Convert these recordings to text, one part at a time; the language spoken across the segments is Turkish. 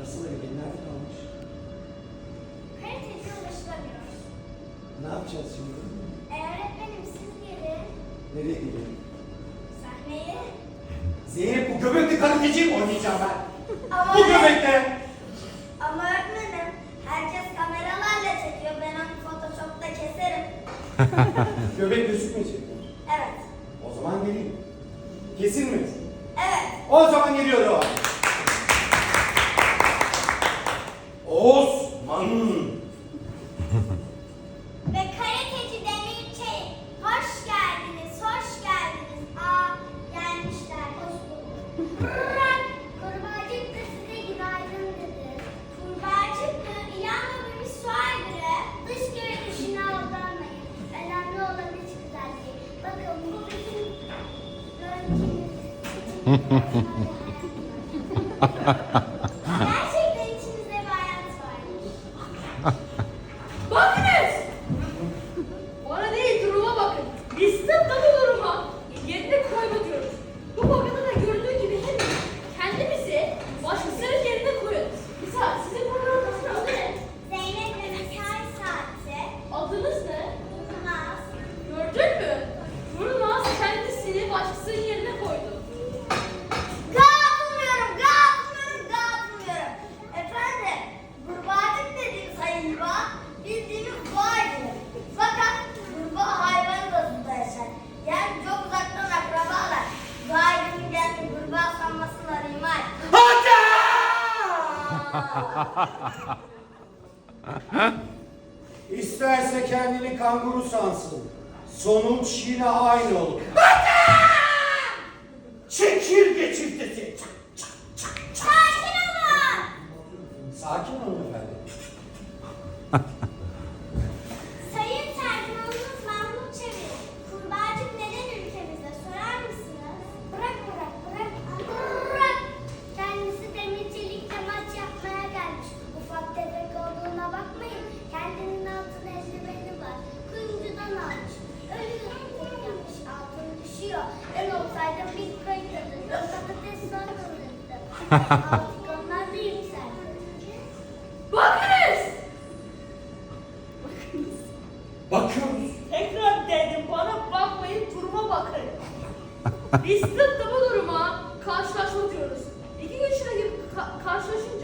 Arsaları nerede kalmış? Kalitesi ulaşılamıyor. Ne yapacağız şimdi? E, öğretmenim siz gelin. Nereye gidelim? Sahneye. Zeynep bu göbekli kaliteciyi mi oynayacağım ben? Ama bu göbekte. Ama öğretmenim herkes kameralarla çekiyor. Ben onu Photoshop'ta keserim. Göbek gözükmeyecek mi? Evet. O zaman geleyim. Kesin mi? O zaman geliyorum. Osman. ha ha ha Çekirge çiftesi. Onlar da yükseldi. Bakınız. Dedim bana bakmayın duruma bakın. Biz tıp duruma karşılaşma diyoruz. İki gün şuna gibi ka- karşılaşın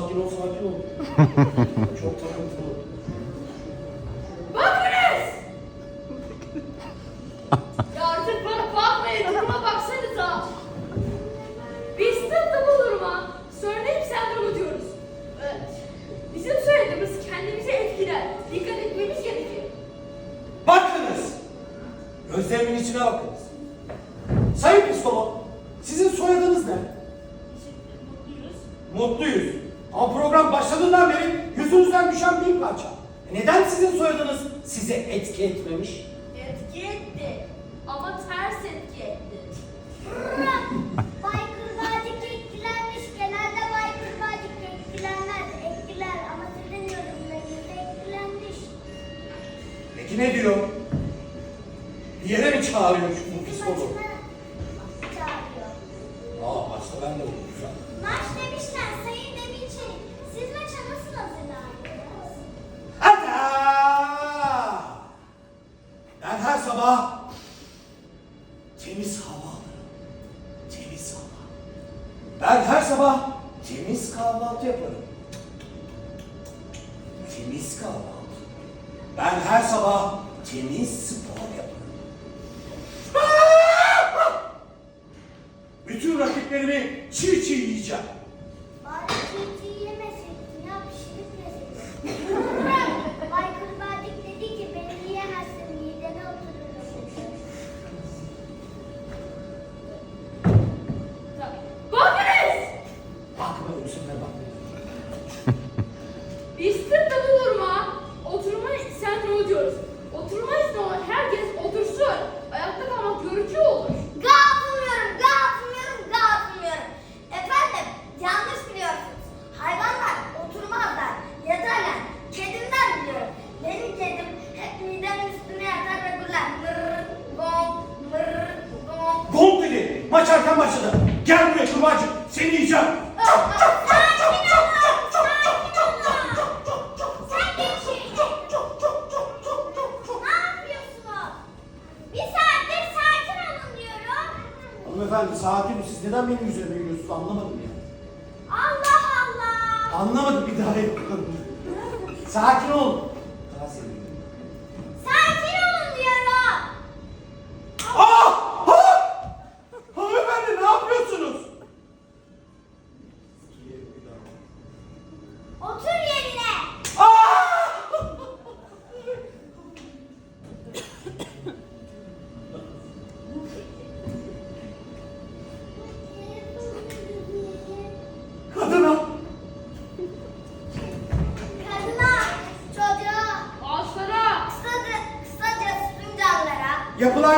sakin ol sakin ol. Çok takıntılı. Bakınız! ya artık bana bakmayın, duruma baksanıza. Biz tıpta bu duruma Sörneyim sendromu diyoruz. Evet. Bizim söylediğimiz kendimize etkiler. Dikkat etmemiz gerekir. Bakınız! Gözlerimin içine bakınız. size etki etmemiş? Etki etti. Ama ters etki etti. Bay Kurbağacık etkilenmiş. Genelde Bay Kurbağacık etkilenmez. Etkiler ama sizin yorumlarınızda etkilenmiş. Peki ne diyor? Bir yere mi çağırıyor bu Bizim çağırıyor. Aa başta ben de bunu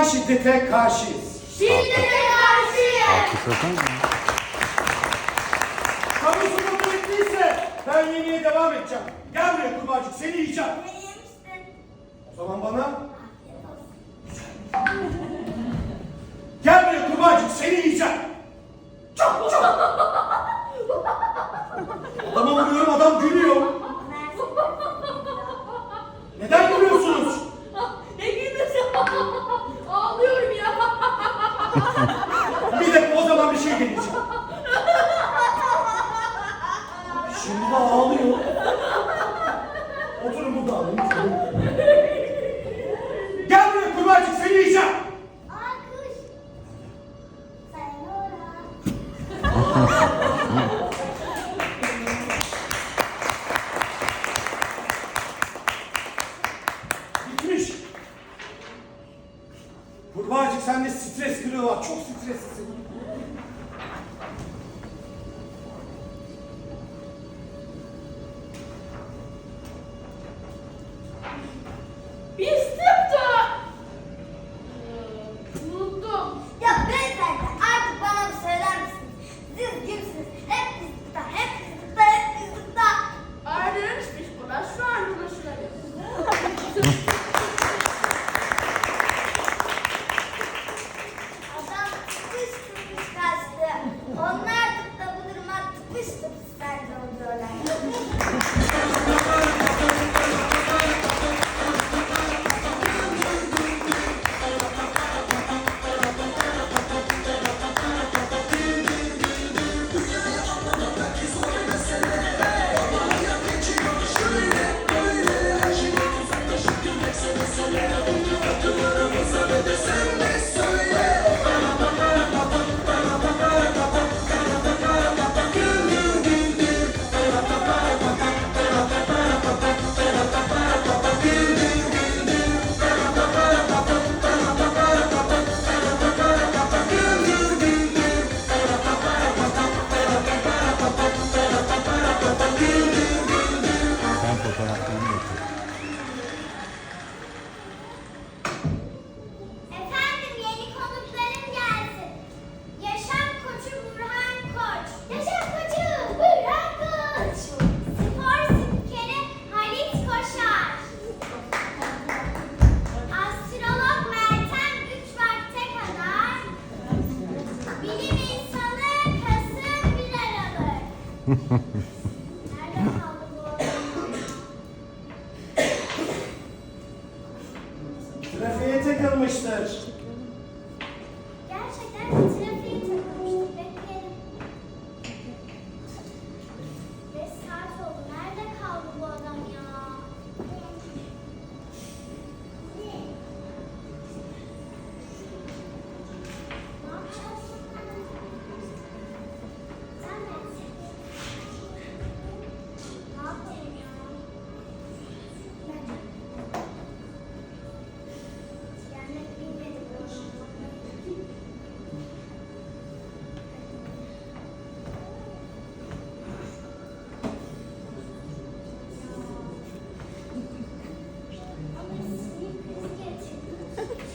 Yapılan şiddete karşıyız. Şiddete karşıyız. Kamu sonu bittiyse ben yemeğe devam edeceğim. Gel buraya kurbağacık seni yiyeceğim. Yemiştin. O zaman bana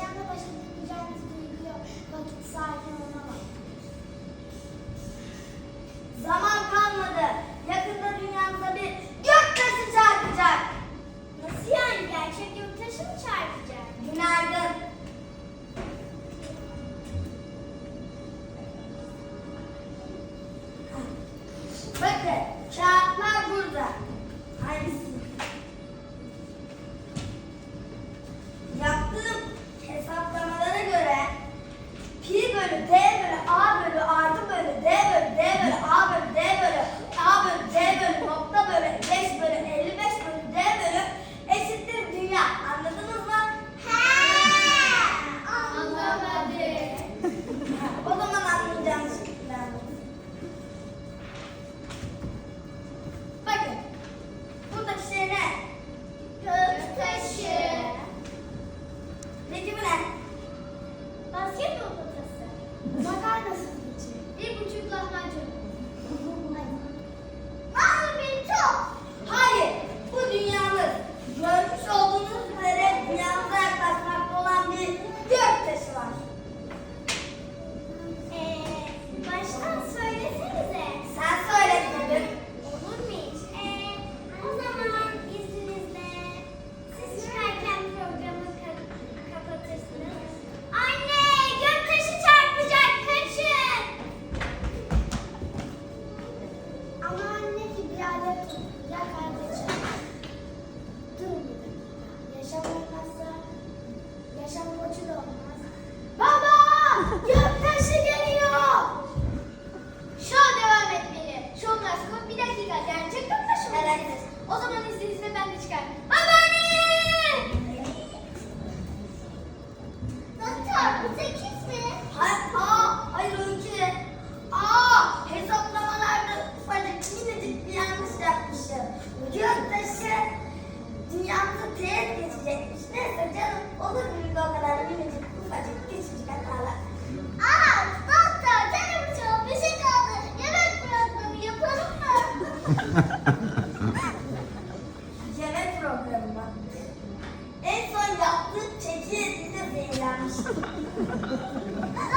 Perşembe başında Ah!